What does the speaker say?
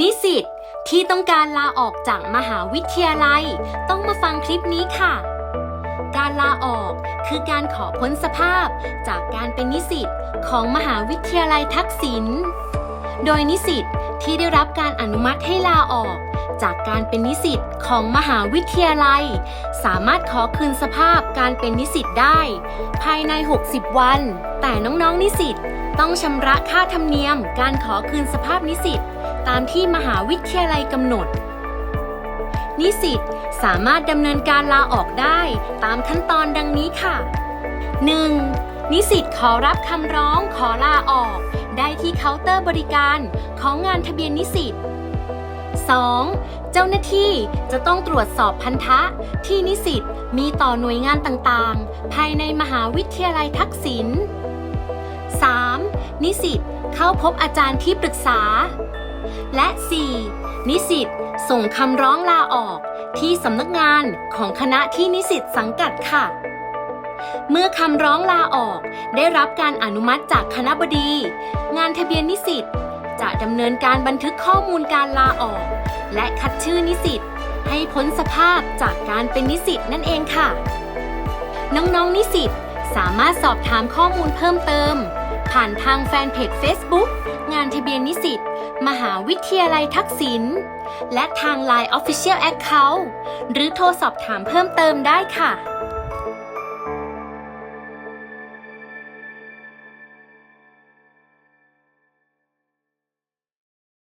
นิสิตที่ต้องการลาออกจากมหาวิทยาลัย ต้องมาฟังคลิปนี้ค่ะ การลาออกคือการขอพ้นสภาพจากการเป็นนิสิตของมหาวิทยาลัยทักษิณ โดยนิสิตที่ได้รับการอนุมัติให้ลาออกจากการเป็นนิสิตของมหาวิทยาลัย สามารถขอคืนสภาพการเป็นนิสิตได้ ภายใน 60 วัน แต่น้องๆนิสิตต้องชำระค่าธรรมเนียมการขอคืนสภาพนิสิต ตามที่มหาวิทยาลัยกำหนด นิสิตสามารถดำเนินการลาออกได้ตามขั้นตอนดังนี้ค่ะ 1. นิสิตขอรับคำร้องขอลาออก ได้ที่เคาน์เตอร์บริการของงานทะเบียนนิสิต 2. เจ้าหน้าที่จะต้องตรวจสอบพันธะ ที่นิสิตมีต่อหน่วยงานต่างๆ ภายในมหาวิทยาลัยทักษิณ 3. นิสิตเข้าพบอาจารย์ที่ปรึกษา และ 4. นิสิตส่งคำร้องลาออกที่สำนักงานของคณะที่นิสิตสังกัดค่ะ เมื่อคำร้องลาออกได้รับการอนุมัติจากคณะบดี งานทะเบียนนิสิตจะดำเนินการบันทึกข้อมูลการลาออก และคัดชื่อนิสิตให้พ้นสภาพจากการเป็นนิสิตนั่นเองค่ะ น้องๆนิสิตสามารถสอบถามข้อมูลเพิ่มเติม ผ่านทางแฟนเพจ Facebook งานทะเบียนนิสิต มหาวิทยาลัยทักษิณ และทาง Line Official Account หรือโทรสอบถามเพิ่มเติมได้ค่ะ